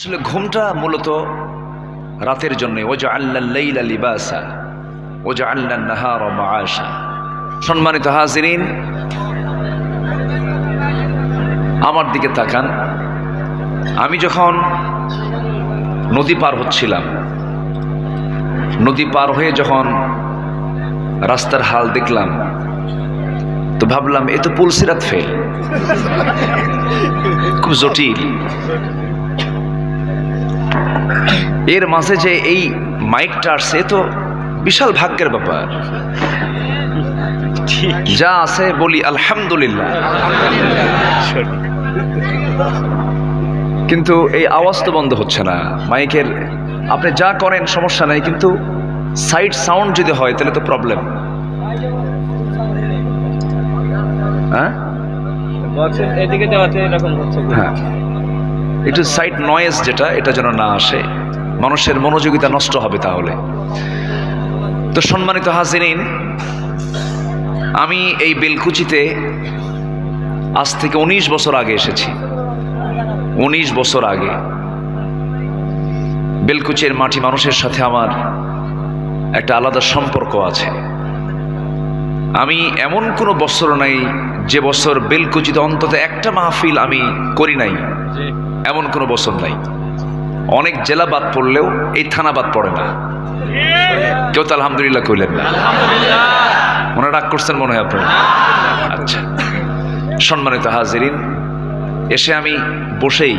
আসলে ঘুমটা মূলত রাতের জন্য ওজা আল্লাহ লিবাসা ওজা আল্লাহ নাহার সম্মানিত হাজিরিন, আমার দিকে তাকান। আমি যখন নদী পার হচ্ছিলাম, নদী পার হয়ে যখন রাস্তার হাল দেখলাম, তো ভাবলাম, এ তো পুলসিরাত ফেল। খুব জটিল। এর মাঝে যে এই মাইকটা আসছে তো বিশাল ভাগ্যের ব্যাপার। যা আছে বলি আলহামদুলিল্লাহ। কিন্তু এই আওয়াজ তো বন্ধ হচ্ছে না। মাইকের আপনি যা করেন সমস্যা নাই কিন্তু সাইড সাউন্ড যদি হয় তাহলে তো প্রবলেম হ্যাঁ। একটু সাইড নয়েজ যেটা, এটা যেন না আসে। মানুষের মনোযোগিতা নষ্ট হবে তাহলে। তো সম্মানিত হাজিরিন, আমি এই বেলকুচিতে আজ থেকে উনিশ বছর আগে এসেছি। উনিশ বছর আগে বেলকুচির মাটি মানুষের সাথে আমার একটা আলাদা সম্পর্ক আছে। আমি এমন কোনো বছর নাই যে বছর বেলকুচিতে অন্তত একটা মাহফিল আমি করি নাই। এমন কোনো বছর নাই। অনেক জেলা বাদ পড়লেও এই থানা বাদ পড়ে না। কেউ তো আলহামদুলিল্লাহ কইলেন না। মনে রাগ করছেন মনে হয় আপনার। আচ্ছা সম্মানিত হাজিরিন, এসে আমি বসেই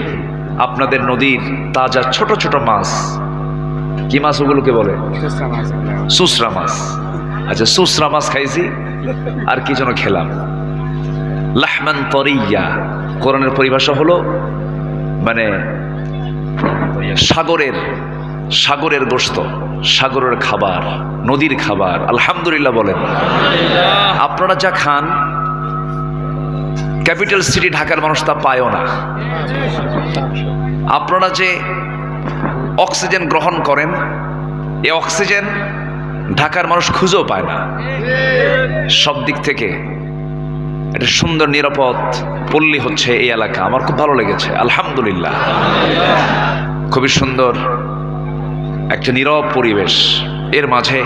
আপনাদের নদীর তাজা ছোট ছোট মাছ, কি মাছ ওগুলোকে বলে? সুসরা মাছ। আচ্ছা সুসরা মাছ খাইছি, আর কি যেন খেলাম। লাহমান তরিয়া, কোরআনের পরিভাষা হলো মানে সাগরের সাগরের গোস্ত সাগরের খাবার, নদীর খাবার, আলহামদুলিল্লাহ বলেন। আপনারা যা খান, ক্যাপিটাল সিটি ঢাকার মানুষ তা পায়ও না। আপনারা যে অক্সিজেন গ্রহণ করেন, এ অক্সিজেন ঢাকার মানুষ খুঁজেও পায় না। সব দিক থেকে একটা সুন্দর, নিরাপদ পল্লী হচ্ছে এই এলাকা। আমার খুব ভালো লেগেছে। আলহামদুলিল্লাহ। খুবই সুন্দর একটা নীরব পরিবেশ। এর মাঝে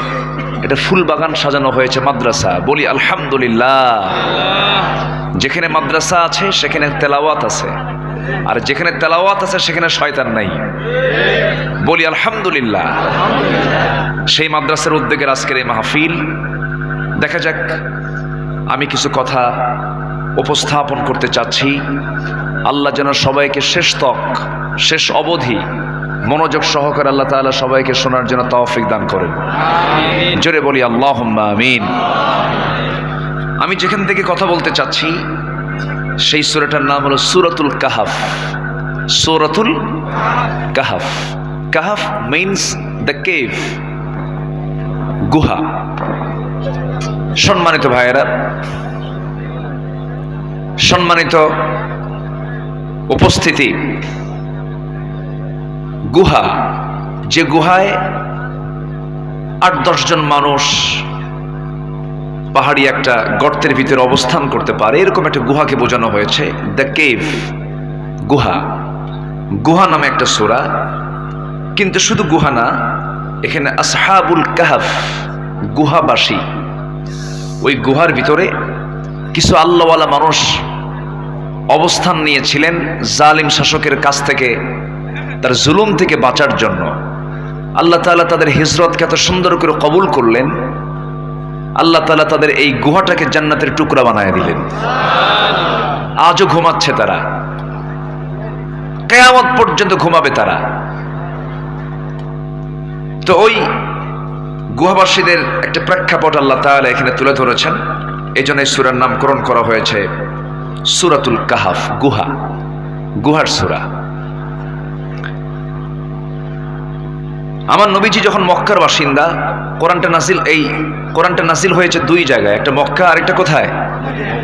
একটা ফুল বাগান সাজানো হয়েছে মাদ্রাসা। বলি আলহামদুলিল্লাহ। যেখানে মাদ্রাসা আছে, সেখানে তেলাওয়াত আছে। আর যেখানে তেলাওয়াত আছে, সেখানে শয়তান নাই। বলি আলহামদুলিল্লাহ। সেই মাদ্রাসার উদ্যোগের আজকের এই মাহফিল। দেখা যাক আমি কিছু কথা উপস্থাপন করতে চাচ্ছি। আল্লাহ যেন সবাইকে শেষ তক শেষ অবধি মনোযোগ সহকারে আল্লাহ তাআলা সবাইকে শোনার জন্য তৌফিক দান করেন। জোরে বলি আল্লাহ আমিন। আমি যেখান থেকে কথা বলতে চাচ্ছি সেই সুরাটার নাম হলো সুরাতুল কাহাফ। সুরাতুল কাহাফ। কাহাফ মিনস দ্য কেভ গুহা। সম্মানিত ভাইয়েরা, সম্মানিত উপস্থিতি, গুহা, যে গুহায় আট দশজন মানুষ পাহাড়ি একটা গর্তের ভিতরে অবস্থান করতে পারে, এরকম একটা গুহাকে বোঝানো হয়েছে, দ্য কেভ গুহা। গুহা নামে একটা সোরা, কিন্তু শুধু গুহা না, এখানে আসহাবুল কাহাফ, গুহাবাসী ওই গুহার ভিতরে কিছু আল্লাহওয়ালা মানুষ অবস্থান নিয়েছিলেন জালিম শাসকের কাছ থেকে তার জুলুম থেকে বাঁচার জন্য। আল্লাহ তাআলা তাদের হিজরতকে এত সুন্দর করে কবুল করলেন। আল্লাহ তাআলা তাদের এই গুহাটাকে জান্নাতের টুকরা বানায় দিলেন। আজও ঘুমাচ্ছে তারা। কেয়ামত পর্যন্ত ঘুমাবে তারা। তো ওই গুহাবাসীদের একটা প্রেক্ষাপট আল্লাহ তাআলা এখানে তুলে ধরেছেন। এই জন্য সুরার নামকরণ করা হয়েছে সুরাতুল কাহাফ, গুহা। গুহার সুরা। আমার নবীজি যখন মক্কার বাসিন্দা, কোরআনটা নাসিল এই কোরআনটা নাসিল হয়েছে দুই জায়গায়, একটা মক্কা আর একটা কোথায়?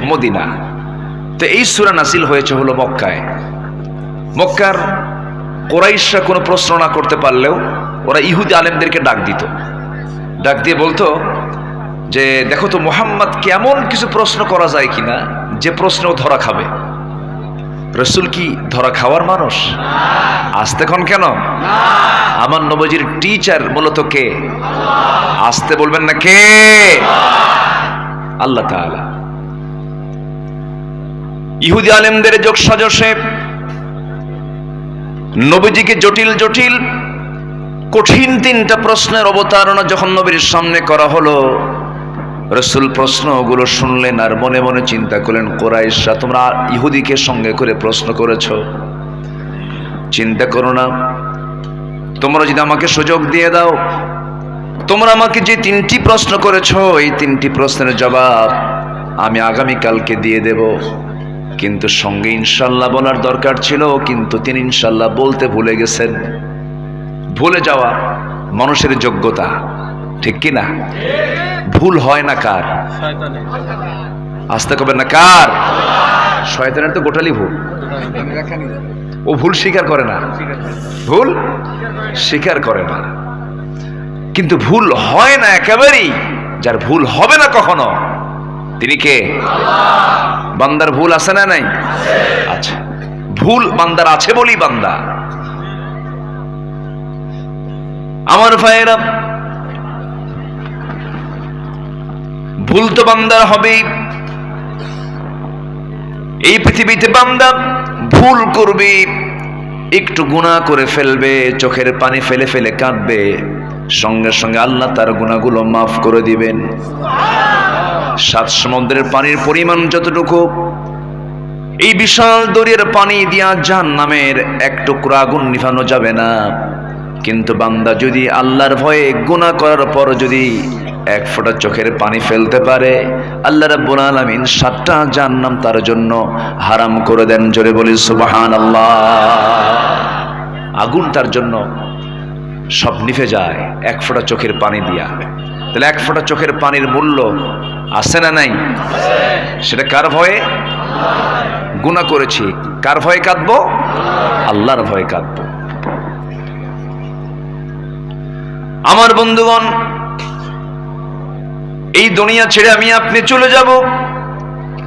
মদিনা। তো এই সুরা নাসিল হয়েছে হলো মক্কায়। মক্কার কোরাইশরা কোনো প্রশ্ন না করতে পারলেও ওরা ইহুদি আলেমদেরকে ডাক দিত। ডাক দিয়ে বলতো যে, দেখো তো মোহাম্মদ কেমন কিছু প্রশ্ন করা যায় কিনা? যে প্রশ্ন ধরা খাবে। রসুল কি, ধরা খাওয়ার মানুষ? আসতে ক্ষণ কেন? আমার নবজির টিচার মূলত কে? আসতে বলবেন না কে? আল্লাহ ইহুদি আলেমদের যোগ সাজসে নবীজিকে জটিল জটিল কঠিন তিনটা প্রশ্নের অবতারণা যখন নবীর সামনে করা হলো, রসুল প্রশ্নগুলো শুনলেন আর মনে মনে চিন্তা করলেন, কোরাইশরা, তোমরা ইহুদিকে সঙ্গে করে প্রশ্ন করেছ। চিন্তা করো না। তোমরা যদি আমাকে সুযোগ দিয়ে দাও, তোমরা আমাকে যে তিনটি প্রশ্ন করেছ, এই তিনটি প্রশ্নের জবাব আমি আগামীকালকে দিয়ে দেব। কিন্তু সঙ্গে ইনশাল্লাহ বলার দরকার ছিল, কিন্তু তিনি ইনশাল্লাহ বলতে ভুলে গেছেন। ভুলে যাওয়া মানুষের যোগ্যতা ঠিক কি না? ভুল হয় না কার? আসতে কবেন না কার? শয়তানের তো গোটালি ভুল। ও ভুল স্বীকার করে না। ভুল স্বীকার করে না। কিন্তু ভুল হয় না একেবারেই। যার ভুল হবে না কখনো তিনি কে? বান্দার ভুল আছে না নাই? আচ্ছা ভুল বান্দার আছে বলি বান্দা। আমার ভাইয়েরা, ভুল তো বান্দার হবেই। এই পৃথিবীতে বান্দা ভুল করবে, একটু গুণা করে ফেলবে, চোখের পানি ফেলে ফেলে কাঁদবে, সঙ্গে সঙ্গে আল্লাহ তার গুণাগুলো মাফ করে দিবেন। সাত সমুদ্রের পানির পরিমাণ যতটুকু, এই বিশাল দরিয়ার পানি দিয়া জাহান নামের এক টুকরো আগুন নিভানো যাবে না। কিন্তু বান্দা যদি আল্লাহর ভয়ে গুনাহ করার পর যদি এক ফোঁটা চোখের পানি ফেলতে পারে, আল্লাহ রাব্বুল আলামিন সাতটা জাহান্নাম তার জন্য হারাম করে দেন। জোরে বলি, সুবহানাল্লাহ। আগুন তার জন্য সব নিভে যায়, এক ফোঁটা চোখের পানি দিয়া। তাহলে এক ফোঁটা চোখের পানির মূল্য আছে না নাই? সেটা কার ভয়ে? গুণা করেছি। কার ভয়ে কাঁদবো? আল্লাহর ভয়ে কাঁদবো। আমার বন্ধুগণ, এই দুনিয়া ছেড়ে আমি আপনি চলে যাব।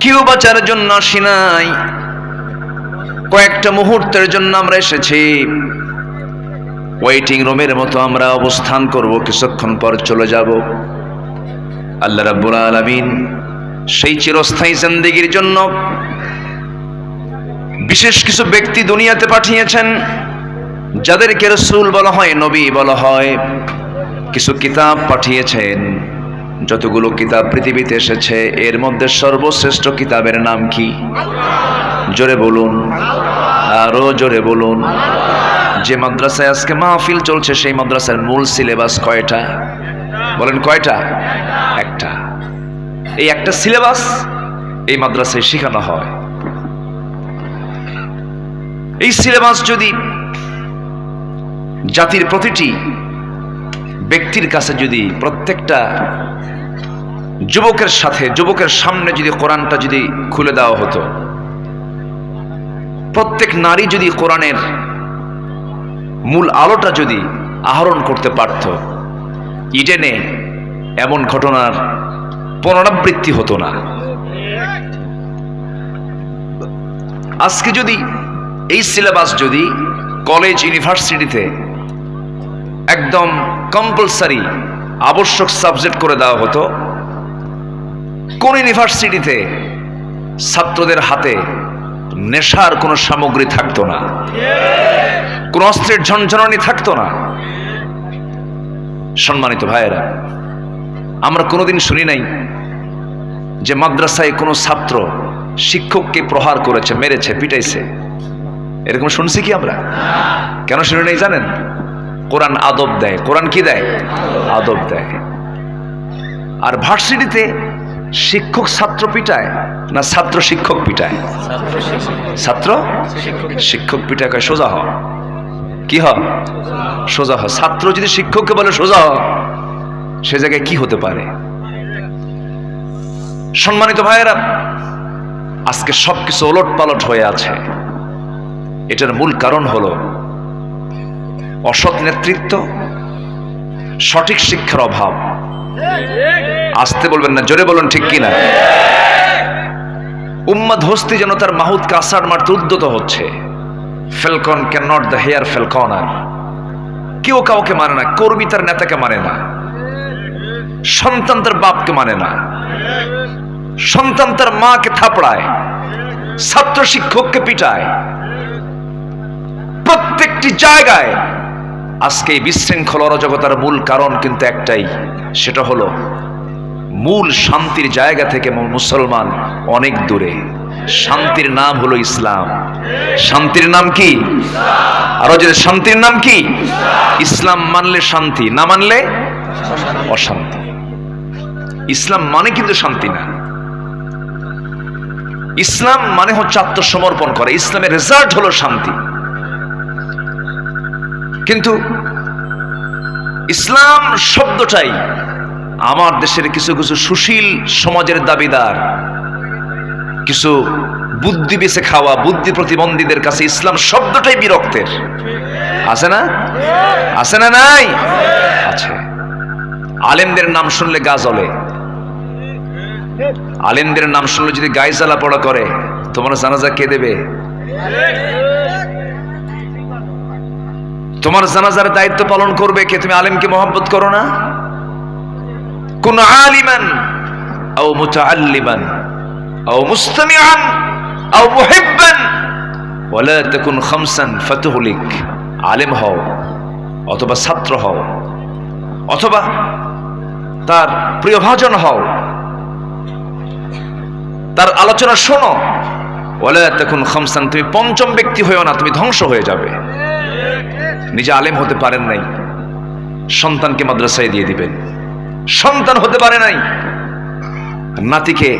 কেউ বাঁচার জন্য আসি নাই। কয়েকটা মুহূর্তের জন্য আমরা এসেছি। ওয়েটিং রুমের মতো আমরা অবস্থান করব, কিছুক্ষণ পর চলে যাব। আল্লাহ রাব্বুল আলামিন সেই চিরস্থায়ী জিন্দেগির জন্য বিশেষ কিছু ব্যক্তি দুনিয়াতে পাঠিয়েছেন, যাদেরকে রসুল বলা হয়, নবী বলা হয়। কিছু কিতাব পাঠিয়েছেন। যতগুলো কিতাব পৃথিবীতে এসেছে, এর মধ্যে সর্বশ্রেষ্ঠ কিতাবের নাম কি? জোরে বলুন। আরও জোরে বলুন। যে মাদ্রাসায় আজকে মাহফিল চলছে, সেই মাদ্রাসার মূল সিলেবাস কয়টা? বলেন কয়টা? একটা। এই একটা সিলেবাস এই মাদ্রাসায় শেখানো হয়। এই সিলেবাস যদি জাতির প্রতিটি ব্যক্তির কাছে যদি প্রত্যেকটা যুবকের সাথে, যুবকের সামনে যদি কোরআনটা যদি খুলে দেওয়া হতো, প্রত্যেক নারী যদি কোরআনের মূল আলোটা যদি আহরণ করতে পারত, ইডেনে এমন ঘটনার পুনরাবৃত্তি হতো না। আজকে যদি এই সিলেবাস যদি কলেজ, ইউনিভার্সিটিতে একদম কম্পালসারি আবশ্যক সাবজেক্ট করে দেওয়া হতো। কোন ইউনিভার্সিটিতে ছাত্রদের হাতে নেশার কোনো সামগ্রী থাকতো না। কোন অস্ত্রের ঝনঝনানি থাকতো না। সম্মানিত ভাইয়েরা, আমরা কোনোদিন শুনি নাই যে মাদ্রাসায় কোনো ছাত্র শিক্ষককে প্রহার করেছে, মেরেছে, পিটাইছে। এরকম শুনছি কি আমরা? কেন শুনি নাই জানেন? কোরআন আদব দেয়। কোরআন কি দেয়? আদব দেয়। আর ভার্সিটিতে শিক্ষক ছাত্র পিটায় না ছাত্র শিক্ষক পিটায়? ছাত্র শিক্ষক পিটায় কয়, সোজা হ। কি হ? সোজা হ। ছাত্র যদি শিক্ষককে বলে, সোজা হ, সে জায়গায় কি হতে পারে? সম্মানিত ভাইয়েরা, আজকে সবকিছু ওলট পালট হয়ে আছে। এটার মূল কারণ হলো অসৎ নেতৃত্ব, সঠিক শিক্ষার অভাব। আসতে বলবেন না, জোরে বলুন ঠিক কিনা? উম্মাদ হস্তি যেন তার মাহুদ কাসার মারতে উদ্যত হচ্ছে। Falcon can not the here falcon আর কেউ কাউকে মানে না, কর্মী তার নেতাকে মানে না। সন্তান তার বাপকে মানে না। সন্তান তার মাকে থাপড়ায়, ছাত্র শিক্ষককে পিটায়। প্রত্যেকটি জায়গায় আজকে এই বিশৃঙ্খল অরাজকতার মূল কারণ কিন্তু একটাই, সেটা হলো মূল শান্তির জায়গা থেকে মুসলমান অনেক দূরে। শান্তির নাম হলো ইসলাম। শান্তির নাম কি? আরও যে শান্তির নাম কি? ইসলাম মানলে শান্তি, না মানলে অশান্তি। ইসলাম মানে কিন্তু শান্তি না। ইসলাম মানে হচ্ছে আত্মসমর্পণ করে। ইসলামের রেজাল্ট হলো শান্তি। কিন্তু ইসলাম শব্দটাই আমার দেশের কিছু কিছু সুশীল সমাজের দাবিদার, কিছু বুদ্ধি বেছে খাওয়া, বুদ্ধি প্রতিবন্ধীদের কাছে ইসলাম শব্দটাই বিরক্তের। আছে না? আছে না নাই? আছে। আলেমদের নাম শুনলে গা জ্বলে। আলেমদের নাম শুনলে যদি গায়ে জ্বালা পড়া করে, তোমার জানাজা কে দেবে? তোমার জানাজার দায়িত্ব পালন করবে কে? তুমি আলেমকে মহব্বত করো না? কোন আলিমান আও আলেম হও, অথবা ছাত্র হও, অথবা তার প্রিয়ভাজন হও। তার আলোচনা শোনো। ওয়ালা তাকুন খামসান, তুমি পঞ্চম ব্যক্তি হয়েও না, তুমি ধ্বংস হয়ে যাবে। নিজে আলেম হতে পারেন নাই। সন্তানকে মাদ্রাসায় দিয়ে দিবেন। সন্তান হতে পারে নাই। নাতিকে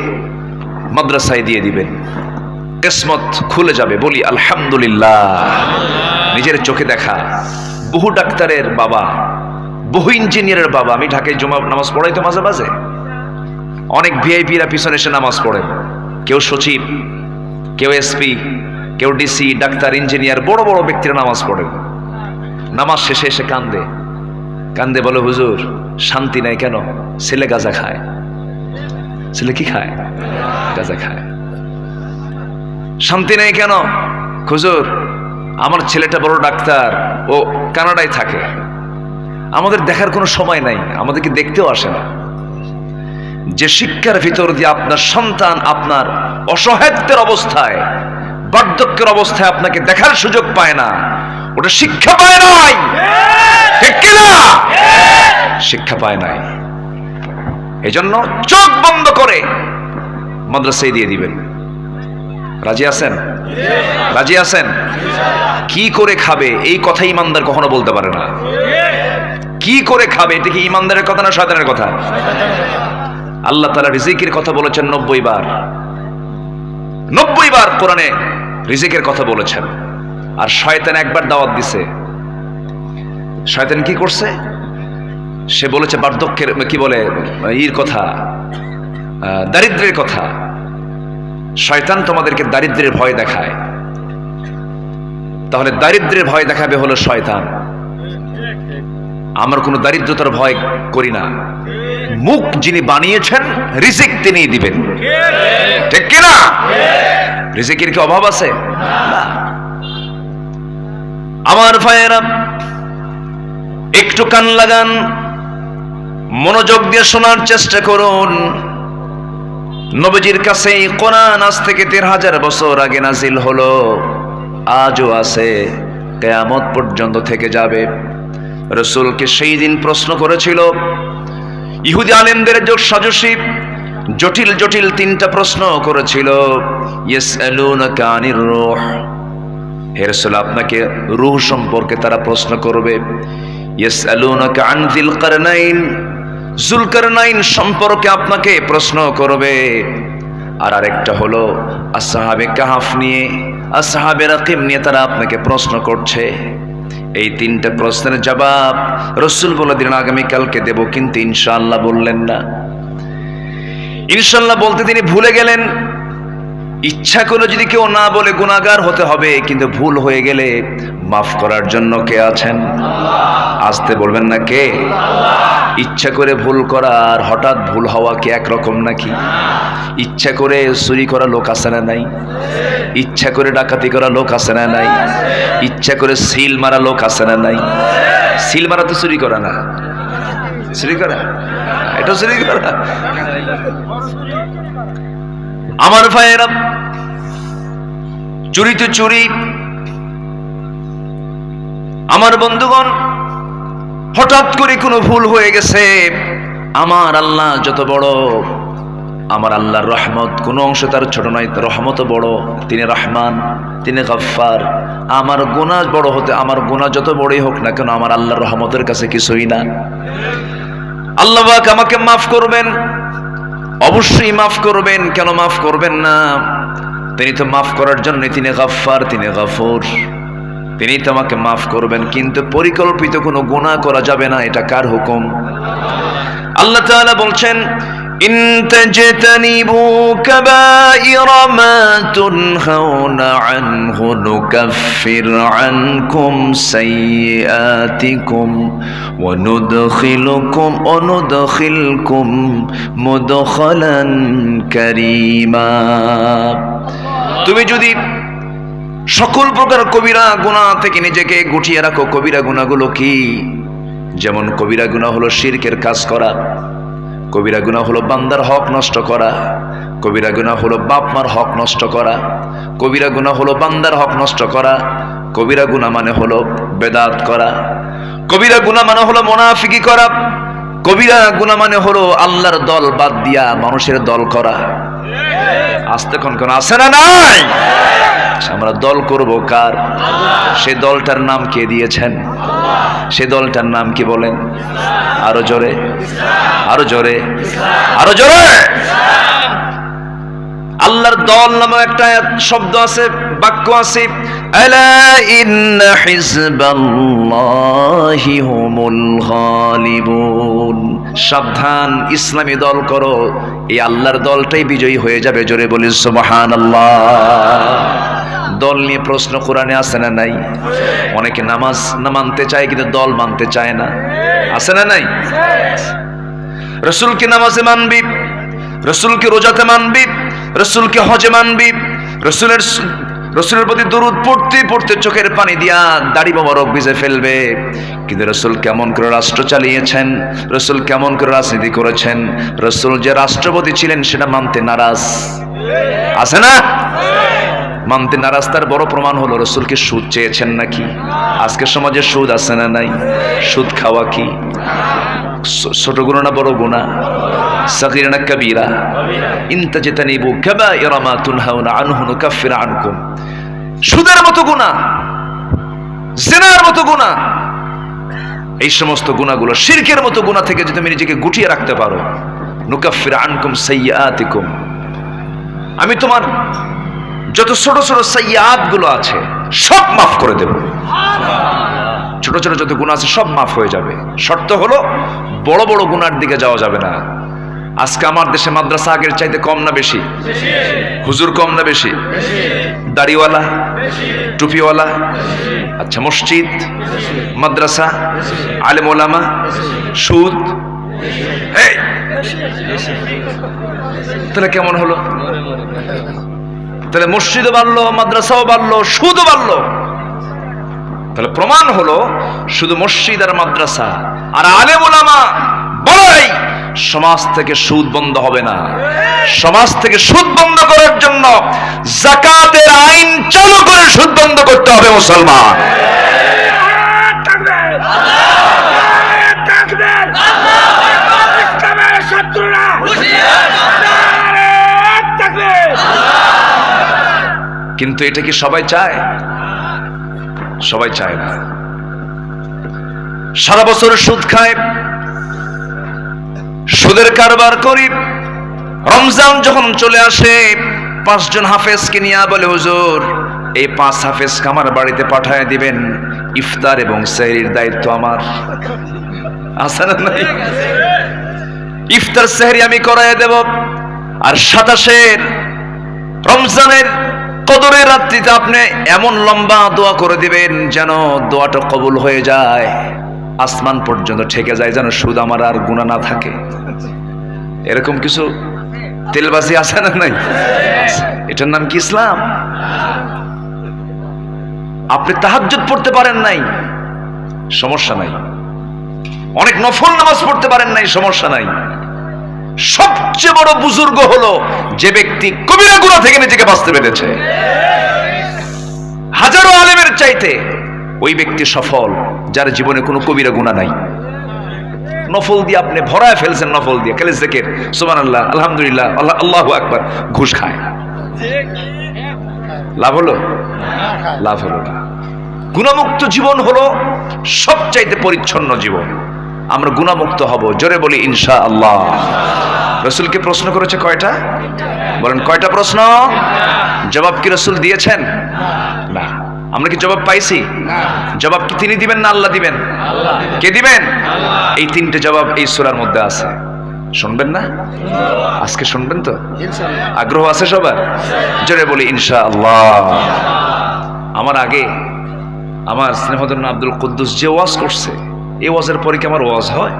মাদ্রাসায় দিয়ে দিবেন। কিসমত খুলে যাবে, বলি, আলহামদুলিল্লাহ। নিজের চোখে দেখা। বহু ডাক্তারের বাবা, বহু ইঞ্জিনিয়ারের বাবা। আমি ঢাকায় জমা নামাজ পড়াই তো মাঝে মাঝে। অনেক ভিআইপিরা পিছনে এসে নামাজ পড়েন। কেউ সচিব, কেউ এসপি, কেউ ডিসি, ডাক্তার, ইঞ্জিনিয়ার, বড় বড় ব্যক্তিরা নামাজ পড়েন। নামাজ শেষে এসে কান্দে। কান্দে বলে, হুজুর, শান্তি নাই কেন? ছেলে গাজা খায়। ছেলে কি খায়? গাজা খায়। শান্তি নেই কেন? হুজুর, আমার ছেলেটা বড় ডাক্তার, ও কানাডায় থাকে। আমাদের দেখার কোনো সময় নাই, আমাদেরকে দেখতেও আসে না। যে শিক্ষার ভিতর দিয়ে আপনার সন্তান আপনার অসহায়ত্বের অবস্থায়, বার্ধক্যের অবস্থায় আপনাকে দেখার সুযোগ পায় না ওটা শিক্ষা পায় নাই। ঠিক কিনা? শিক্ষা পায় নাই। এজন্য চোখ বন্ধ করে মাদ্রাসায় দিয়ে দিবেন। রাজি আছেন? রাজি আছেন? কি করে খাবে? এই কথা ইমানদার কখনো বলতে পারে না। কি করে খাবে? এটা কি ইমানদারের কথা না শয়তানের কথা? আল্লাহ তালা রিজিকের কথা বলেছেন নব্বই বার। নব্বই বার কোরআনে রিজিকের কথা বলেছেন। আর শয়তান একবার দাওয়াত দিছে। শয়তান কি করছে? সে বলেছে বার্ধক্যের কি বলে ইর কথা আহ, দারিদ্র্যের কথা। শয়তান তোমাদেরকে দারিদ্র্যের ভয় দেখায়। তাহলে দারিদ্র্যের ভয় দেখাবে হলো শয়তান। আমার কোনো দারিদ্রতার ভয় করি না। মুখ যিনি বানিয়েছেন রিজিক তিনিই দিবেন। ঠিক কিনা? রিজিকের কি অভাব আছে? না। আমার ভাইয়েরা, একটু কান লাগান, মনোযোগ দিয়ে শোনার চেষ্টা করুন। নবীজির কাছে কোরআন আজ থেকে দেড় হাজার বছর আগে নাজিল হলো, আজও আছে, কেয়ামত পর্যন্ত থেকে যাবে। রসুলকে সেই দিন প্রশ্ন করেছিল, ইহুদি আলেমদের যোগ সাজসী, জটিল জটিল তিনটা প্রশ্ন করেছিল ইয়েস রূহ। হে রসুল, আপনাকে রুহ সম্পর্কে তারা প্রশ্ন করবে। সম্পর্কে আপনাকে প্রশ্ন করবে। আর আরেকটা হলো, আসহাবে কাহাফ নিয়ে, আসহাবে রাকিম নিয়ে তারা আপনাকে প্রশ্ন করছে। এই তিনটা প্রশ্নের জবাব রসুল বলে দিলেন, আগামীকালকে দেব কিন্তু ইনশাল্লাহ বললেন না। ইনশাল্লাহ বলতে তিনি ভুলে গেলেন। ইচ্ছা করে যদি কেউ না বলে গুণাগার হতে হবে, কিন্তু ভুল হয়ে গেলে মাফ করার জন্য কে আছেন? আসতে বলবেন না কে? ইচ্ছা করে ভুল করা আর হঠাৎ ভুল হওয়া কি একরকম নাকি? ইচ্ছা করে চুরি করা লোক আছে না নাই? ইচ্ছা করে ডাকাতি করা লোক আছে না নাই? ইচ্ছা করে সিল মারা লোক আছে না নাই? সিল মারা তো চুরি করা না। চুরি করা? এটা চুরি করা? আমার ভাইয়েরা, চুরি তো চুরি। আমার বন্ধুগণ, হঠাৎ করে কোনো ভুল হয়ে গেছে। আমার আল্লাহ যত বড়, আমার আল্লাহর রহমত, কোনো অংশ তার ছোট নয় রহমত বড়। তিনি রহমান, তিনি গফফার। আমার গুনাহ বড় হতে, আমার গুনাহ যত বড়ই হোক না কেন, আমার আল্লাহর রহমতের কাছে কিছুই না। আল্লাহ আমাকে মাফ করবেন। অবশ্যই মাফ করবেন, কেন মাফ করবেন না? তিনি তো মাফ করার জন্য তিনি গাফার তিনি গাফর। তিনি তোমাকে মাফ করবেন, কিন্তু পরিকল্পিত কোনো গুণা করা যাবে না, এটা কার হুকুম? আল্লাহ তাআলা বলছেন কাবাইর মা তুনহাউনা আনহু নুকাফির আনকুম সাইয়্যাতিকুম ওয়া নুদখিলুকুম ওয়া নুদখিলকুম মুদখালান কারীমা তুমি যদি সকল প্রকার কবিরা গুণা থেকে নিজেকে গুটিয়ে রাখো, কবিরা গুণাগুলো কি? যেমন কবিরা গুনাহ হলো শিরকের কাজ করা। কবিরা গুনাহ হলো বান্দার হক নষ্ট করা, কবিরা গুনাহ হলো বাপ মার হক নষ্ট করা, কবিরা গুনাহ হলো বান্দার হক নষ্ট করা, কবিরা গুনাহ মানে হলো বেদাত করা, কবিরা গুনাহ মানে হলো মোনাফিকি করা, কবিরা গুনাহ মানে হলো আল্লাহর দল বাদ দিয়া মানুষের দল করা। আসতে কোন কোন আছে না নাই? আমরা দল করব কার? সে দলটার নাম কে দিয়েছেন? সে দলটার নাম কি বলেন? আরও জোরে। আরও জোরে। আরও জোরে! আল্লাহর দল নামে একটা শব্দ আছে, বাক্য আছে সাবধান, ইসলামী দল করো। এই আল্লাহর দলটাই বিজয়ী হয়ে যাবে, জোরে বলি সুবহানাল্লাহ। দল নিয়ে প্রশ্ন কোরআনে আছে না নাই? অনেকে নামাজ না মানতে চায়, কিন্তু দল মানতে চায় না। আছে না নাই? রসুলকে নামাজে মানবি, রসুলকে রোজাতে মানবি, রসুলকে হজে মানবি, রসুলের রসুলের প্রতি দরুদ পড়তে পড়তে চোখের পানি দিয়া দাড়ি মোবারক ভিজে ফেলবে। কিন্তু রসুল কেমন করে রাষ্ট্র চালিয়েছেন, রসুল কেমন করে রাজনীতি করেছেন, রসুল যে রাষ্ট্রপতি ছিলেন সেটা মানতে নারাজ। আছে না? মানতে নারাজ, তার বড় প্রমাণ হলো, রসুলকে সুদ চেয়েছেন নাকি? আজকের সমাজে সুদ আছে না নাই? সুদ খাওয়া কি? ছোট গুণা না বড় গুণা? না সুদের মতো মতো গুণা। এই সমস্ত গুণাগুলো শিরকের মতো গুণা থেকে যদি তুমি নিজেকে গুটিয়ে রাখতে পারো, নুকাফির আনকুম সাইয়াতিকুম আমি তোমার যত ছোট ছোট সাইয়াতগুলো আছে, সব মাফ করে দেব। ছোট ছোট যত গুণ আছে, সব মাফ হয়ে যাবে। শর্ত হলো, বড় বড় গুণার দিকে যাওয়া যাবে না। আজকে আমার দেশে মাদ্রাসা আগের চাইতে কম না বেশি? হুজুর কম না বেশি? দাড়িওয়ালা? টুপিওয়ালা? আচ্ছা মসজিদ? মাদ্রাসা? আলেম ওলামা? সুদ! তাহলে কেমন হলো? তাহলে মসজিদও বাড়লো, মাদ্রাসাও বাড়লো, সুদও বাড়লো। তাহলে প্রমাণ হলো শুধু মসজিদ আর মাদ্রাসা। আর আলে ওলামা বলাই, সমাজ থেকে সুদ বন্ধ হবে না। সমাজ থেকে সুদ বন্ধ করার জন্য জাকাতের আইন চালু করে সুদ বন্ধ করতে হবে মুসলমান। কিন্তু এটা কি সবাই চায়? সবাই চায় না। সারা বছর সুদ খায়, সুদের কারবার করি, রমজান যখন চলে আসে, পাঁচজন হাফেজকে নিয়ে বলে, হুজুর, এই পাঁচ হাফেজকে আমার বাড়িতে পাঠায় দিবেন। ইফতার এবং সেহরির দায়িত্ব আমার। না নাই? ইফতার, সেহরি আমি করায় দেব। আর সাতাশের রমজানের কদরের রাত্রিতে আপনি এমন লম্বা দোয়া করে দিবেন যেন দোয়াটা কবুল হয়ে যায়, আসমান পর্যন্ত ঠেকে যায়, যেন সুদ আমার আর গুণা না থাকে। এরকম কিছু তেলবাজি আছে না নাই? এটার নাম কি ইসলাম? আপনি তাহাজ্জুদ পড়তে পারেন নাই, সমস্যা নাই। অনেক নফল নামাজ পড়তে পারেন নাই, সমস্যা নাই। সবচেয়ে বড় বুজুর্গ হলো যে ব্যক্তি কবিরা গুণা থেকে নিজেকে বাঁচতে পেরেছে। হাজারো আলেমের চাইতে ওই ব্যক্তি সফল, যার জীবনে কোনো কবিরা গুণা নাই। নফল দিয়ে আপনি ভরায় ফেলছেন নফল দিয়ে। খালিজ দেখের সুমান আল্লাহ আলহামদুলিল্লাহ, আল্লাহ আল্লাহ আকবার, ঘুষ খায়। লাভ হলো? লাভ হলো গুণামুক্ত জীবন হলো সবচাইতে পরিচ্ছন্ন জীবন। আমরা গুণামুক্ত হব। জোরে বলি ইনশা আল্লাহ রসুলকে প্রশ্ন করেছে কয়টা? বলেন, কয়টা প্রশ্ন? জবাব কি রসুল দিয়েছেন? না। আমরা কি জবাব পাইছি? জবাব কি তিনি দিবেন না আল্লাহ দিবেন? কে দিবেন? এই তিনটে জবাব এই সূরার মধ্যে আছে। শুনবেন না? আজকে শুনবেন তো? আগ্রহ আছে সবার? জোরে বলি ইনশা আল্লাহ আমার আগে আমার স্নেহদন আব্দুল কুদ্দুস যে ওয়াজ করছে এই ওয়াজের পরে কি আমার ওয়াজ হয়?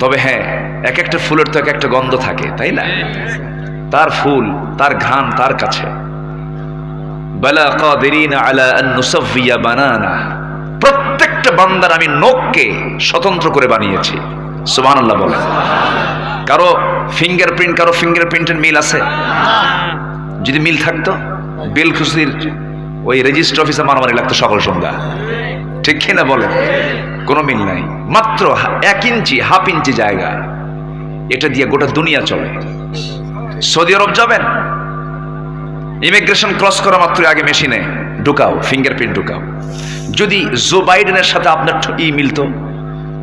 তবে হ্যাঁ এক একটা ফুলের তো এক একটা গন্ধ থাকে, তাই না? তার ফুল, তার ঘ্রাণ তার কাছে। প্রত্যেকটা বান্দার আমি নখকে স্বতন্ত্র করে বানিয়েছি। সুবহানাল্লাহ বলে কারও ফিঙ্গারপ্রিন্ট কারও ফিঙ্গারপ্রিন্টের মিল আছে? যদি মিল থাকতো বিল খুশির ওই রেজিস্টার অফিসে মারামারি লাগতো সকল সন্ধ্যা ঠিক কিনা বলে কোনো মিল নাই। মাত্র এক ইঞ্চি, হাফ ইঞ্চি জায়গা। এটা দিয়ে গোটা দুনিয়া চলে। সৌদি আরব যাবেন? ইমিগ্রেশন ক্রস করা মাত্র আগে মেশিনে ঢুকাও ফিঙ্গারপ্রিন্ট ঢুকাও। যদি জো বাইডেনের সাথে আপনার ই মিলতো,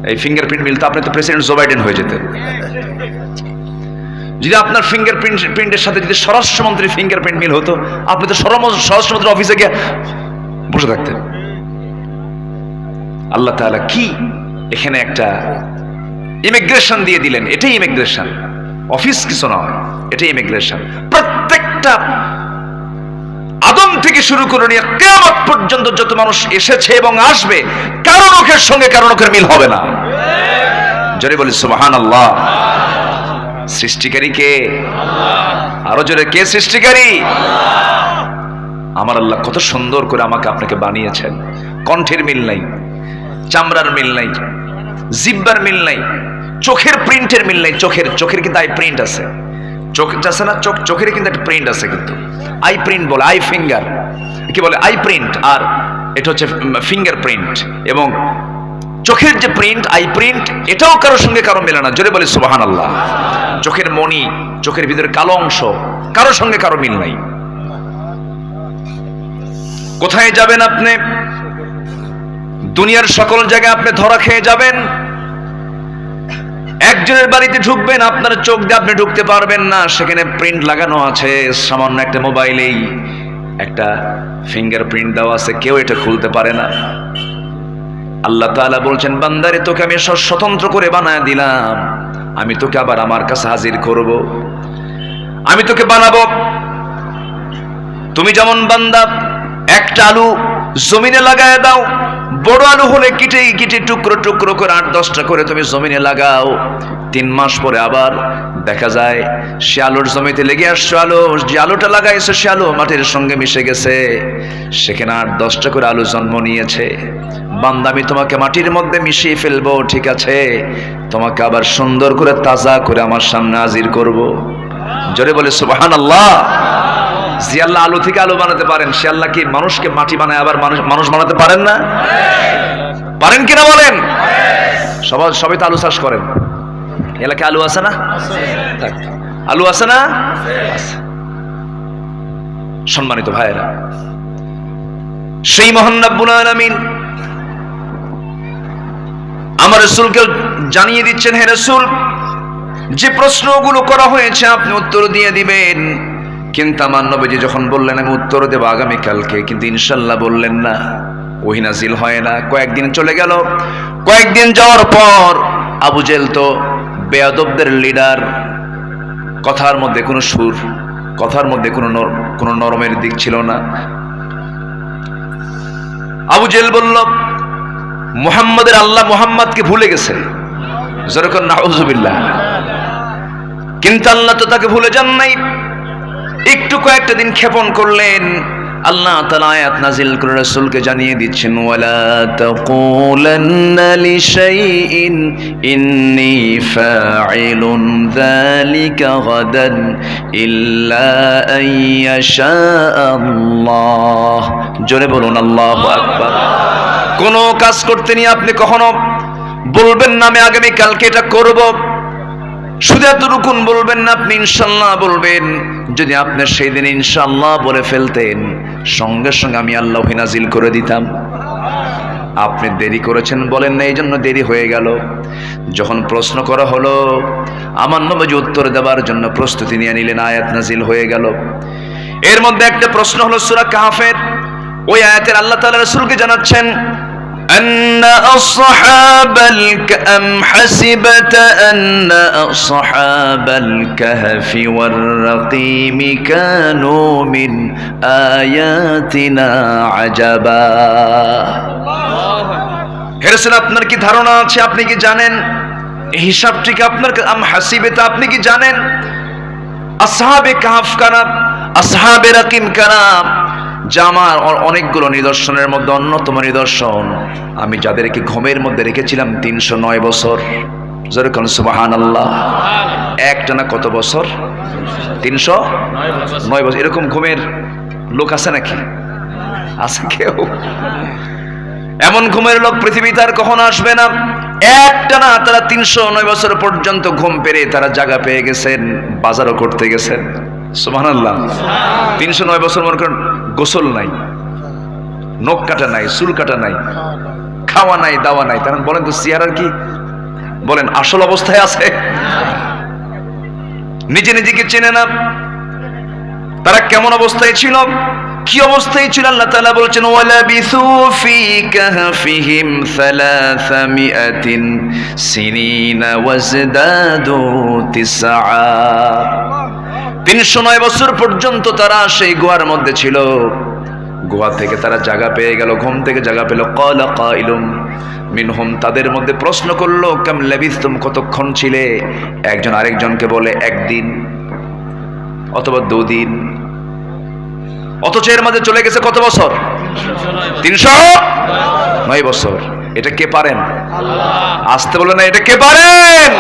এই ফিঙ্গারপ্রিন্ট মিলতো, আপনি তো প্রেসিডেন্ট জো বাইডেন হয়ে যেতেন। যদি আপনার ফিঙ্গারপ্রিন্ট প্রিন্টের সাথে যদি স্বরাষ্ট্রমন্ত্রীর ফিঙ্গারপ্রিন্ট মিল হতো, আপনি তো স্বরাষ্ট্রমন্ত্রীর অফিসে গিয়ে বসে থাকতেন। আল্লাহ তাআলা কি এখানে একটা ইমিগ্রেশন দিয়ে দিলেন? এটাই ইমিগ্রেশন অফিস কিছু নয়, এটাই ইমিগ্রেশন প্রত্যেকটা আদম থেকে শুরু করে নিয়ে কেয়ামত পর্যন্ত যত মানুষ এসেছে এবং আসবে, কারও মুখের সঙ্গে কারও মুখের মিল হবে না। জোরে বলি সুবাহান আল্লাহ সৃষ্টিকারী কে আরও জোরে, কে সৃষ্টিকারী? আমার আল্লাহ কত সুন্দর করে আমাকে আপনাকে বানিয়েছেন। কণ্ঠের মিল নাই, চামড়ার মিল নাই, জিব্বার মিল নাই, চোখের প্রিন্টের মিল নাই, চোখের চোখের কিন্তু আই প্রিন্ট আছে। চোখ যাচ্ছে না? চোখ, চোখের কিন্তু একটা প্রিন্ট আছে কিন্তু। আই প্রিন্ট বলে আই ফিঙ্গার কি বলে আই প্রিন্ট আর এটা হচ্ছে ফিঙ্গার প্রিন্ট এবং চোখের যে প্রিন্ট আই প্রিন্ট এটাও কারোর সঙ্গে কারও মেলে না। জোরে বলে সুবাহান আল্লাহ চোখের মণি, চোখের ভিতরে কালো অংশ কারোর সঙ্গে কারও মিল নাই। কোথায় যাবেন আপনি? দুনিয়ার সকল জায়গায় আপনি ধরা খেয়ে যাবেন। একজনের বাড়িতে ঢুকবেন, আপনার চোখ দিয়ে আপনি ঢুকতে পারবেন না। সেখানে প্রিন্ট লাগানো আছে, সামান্য একটা মোবাইলেই একটা ফিঙ্গার প্রিন্ট দেওয়া আছে, কেউ এটা খুলতে পারে না। আল্লাহ তালা বলছেন, বান্দারে, তোকে আমি সব স্বতন্ত্র করে বানায় দিলাম। আমি তোকে আবার আমার কাছে হাজির করব। আমি তোকে বানাবো। তুমি যেমন বান্দা, একটা আলু জমিনে লাগায় দাও, বড় আলু হলে কিটে কিটে টুকরো টুকরো করে আট, দশটা করে তুমি জমিনে লাগাও। তিন মাস পরে আবার দেখা যায় সে আলুর জমিতে লেগে আসছো আলু, যে আলুটা লাগাইছো সে আলু মাটির সঙ্গে মিশে গেছে। সেখানে আট দশটা করে আলু জন্ম নিয়েছে। বান্দা, আমি তোমাকে মাটির মধ্যে মিশিয়ে ফেলব, ঠিক আছে? তোমাকে আবার সুন্দর করে তাজা করে আমার সামনে হাজির করব। জোরে বলে সুবাহান আল্লাহ যে আল্লাহ আলু থেকে আলু বানাতে পারেন, সে আল্লাহ কি মানুষকে মাটি বানায় আবার মানুষ মানুষ বানাতে পারেন না? পারেন কিনা বলেন? সবাই সবাই তো আলু চাষ করেন। এলাকায় আলু আছে না? আলু আছে না? সম্মানিত ভাইয়েরা, সেই মহান রাব্বুল আমার রসুলকে জানিয়ে দিচ্ছেন, হে রসুল, যে প্রশ্নগুলো করা হয়েছে, আপনি উত্তর দিয়ে দিবেন। কিন্তু আমার নবীজি যখন বললেন, আমি উত্তর দেবো আগামীকালকে, কিন্তু ইনশাল্লাহ বললেন না। ওহিনাজিল হয় না। কয়েকদিন চলে গেল। কয়েকদিন যাওয়ার পর আবু জেল তো বেয়াদবদের লিডার কথার মধ্যে কোনো সুর, কথার মধ্যে কোনো কোনো নরমের দিক ছিল না। আবু জেল বলল, মুহাম্মাদের আল্লাহ মুহাম্মাদকে ভুলে গেছেন। যেরকম নাউজুবিল্লাহ। কিন্তু আল্লাহ তো তাকে ভুলে যান নাই। একটু কয়েকটা দিন ক্ষেপণ করলেন। আল্লাহ তাআলা আয়াত নাজিল করে রাসূলকে জানিয়ে দিচ্ছেন, ওয়ালা তাকুলান্না লিশাইইন, ইন্নী ফাইলুন যালিকা গাদান ইল্লা আইয়াশা আল্লাহ। জোরে বলুন, আল্লাহু আকবার। কোন কাজ করতে নিয়ে আপনি কখনো বলবেন না, আমি আগামী কালকে এটা করব। শুধু এতটুকুন বলবেন না, আপনি ইনশাল্লাহ বলবেন, যদি আপনি সেই দিন ইনশাল্লাহ বলে ফেলতেন, সঙ্গে সঙ্গে আমি আল্লাহ নাজিল করে দিতাম। আপনি দেরি করেছেন বলেন না এই জন্য দেরি হয়ে গেল। যখন প্রশ্ন করা হলো, আমার নবজি উত্তর দেওয়ার জন্য প্রস্তুতি নিয়ে নিলেন, আয়াত নাজিল হয়ে গেল। এর মধ্যে একটা প্রশ্ন হলো সুরা কাহাফের। ওই আয়াতের আল্লাহ তাআলা রাসূলকে জানাচ্ছেন أن أصحاب الك أم حسبت أن أصحاب الكهف والرقيم كانوا من آياتنا عجبا হেরসেন আপনার কি ধারণা আছে আপনি কি জানেন এই হিসাবটি কি আপনার কা- আম হাসিবে তা আপনি কি জানেন আসহাবে কাহাফ কারা আসহাবে রাকিম কারা যা আমার অনেকগুলো নিদর্শনের মধ্যে অন্যতম নিদর্শন। আমি যাদেরকে ঘুমের মধ্যে রেখেছিলাম তিনশো নয় বছর। যেরকম সুবাহান আল্লাহ একটানা কত বছর? তিনশো নয় বছর। এরকম ঘুমের লোক আছে নাকি? আছে কেউ? এমন ঘুমের লোক পৃথিবীতে আর কখনো আসবে না। একটানা তারা তিনশো নয় বছর পর্যন্ত ঘুম পেরে তারা জায়গা পেয়ে গেছেন, বাজারও করতে গেছেন। সুমান আল্লাহ তিনশো নয় বছর মনে করেন গোসল নাই, নখ কাটা নাই, চুল কাটা নাই, খাওয়া নাই, দাওয়া নাই। তার বলেন তো চেহারার কি? বলেন, আসল অবস্থায় আছে। নিজে নিজেকে চেনে না। তারা কেমন অবস্থায় ছিল? কি অবস্থায় ছিল? আল্লাহ বলছেন ফি তিনশো নয় বছর পর্যন্ত তারা সেই গুহার মধ্যে ছিল। গুহা থেকে তারা জায়গা পেয়ে গেল ঘুম থেকে জায়গা পেল। কলা কাইলুম মিনহুম তাদের মধ্যে প্রশ্ন করল কাম লাবিস্তুম কতক্ষণ ছিলে? একজন আরেকজনকে বলে একদিন অথবা দুদিন। অথচ এর মাঝে চলে গেছে কত বছর? তিনশো নয় বছর। এটা কে পারেন? আসতে বলে না এটা কে পারেন।